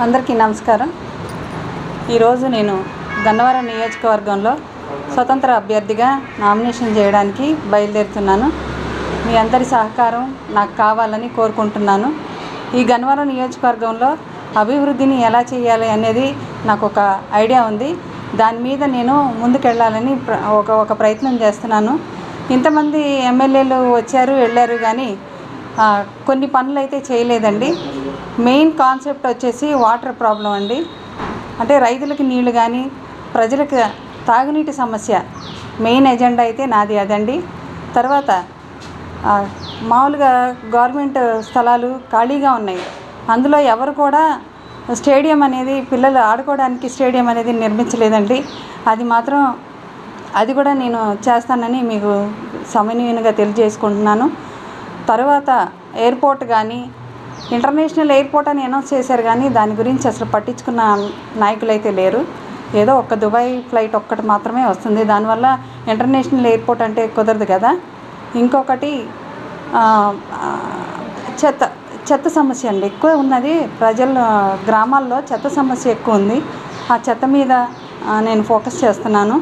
అందరికీ నమస్కారం. ఈరోజు నేను గన్నవరం నియోజకవర్గంలో స్వతంత్ర అభ్యర్థిగా నామినేషన్ చేయడానికి బయలుదేరుతున్నాను. మీ అందరి సహకారం నాకు కావాలని కోరుకుంటున్నాను. ఈ గన్నవరం నియోజకవర్గంలో అభివృద్ధిని ఎలా చేయాలి అనేది నాకు ఒక ఐడియా ఉంది. దాని మీద నేను ముందుకెళ్ళాలని ప్ర- ఒక ఒక ప్రయత్నం చేస్తున్నాను. ఇంతమంది ఎమ్మెల్యేలు వచ్చారు వెళ్ళారు కానీ కొన్ని పనులు అయితే చేయలేదండి. మెయిన్ కాన్సెప్ట్ వచ్చేసి వాటర్ ప్రాబ్లం అండి. అంటే రైతులకి నీళ్ళు కానీ ప్రజలకు తాగునీటి సమస్య మెయిన్ ఎజెండా అయితే నాది అదండి. తర్వాత మామూలుగా గవర్నమెంట్ స్థలాలు ఖాళీగా ఉన్నాయి. అందులో ఎవరు కూడా స్టేడియం అనేది పిల్లలు ఆడుకోవడానికి స్టేడియం అనేది నిర్మించలేదండి. అది మాత్రం అది కూడా నేను చేస్తానని మీకు సమన్వయంగా తెలియజేసుకుంటున్నాను. తర్వాత ఎయిర్పోర్ట్ కానీ ఇంటర్నేషనల్ ఎయిర్పోర్ట్ అని అనౌన్స్ చేశారు కానీ దాని గురించి అసలు పట్టించుకున్న నాయకులు అయితే లేరు. ఏదో ఒక్క దుబాయ్ ఫ్లైట్ ఒక్కటి మాత్రమే వస్తుంది. దానివల్ల ఇంటర్నేషనల్ ఎయిర్పోర్ట్ అంటే కుదరదు కదా. ఇంకొకటి చెత్త చెత్త సమస్య అండి. ఎక్కువ ఉన్నది ప్రజల గ్రామాల్లో చెత్త సమస్య ఎక్కువ ఉంది. ఆ చెత్త మీద నేను ఫోకస్ చేస్తున్నాను.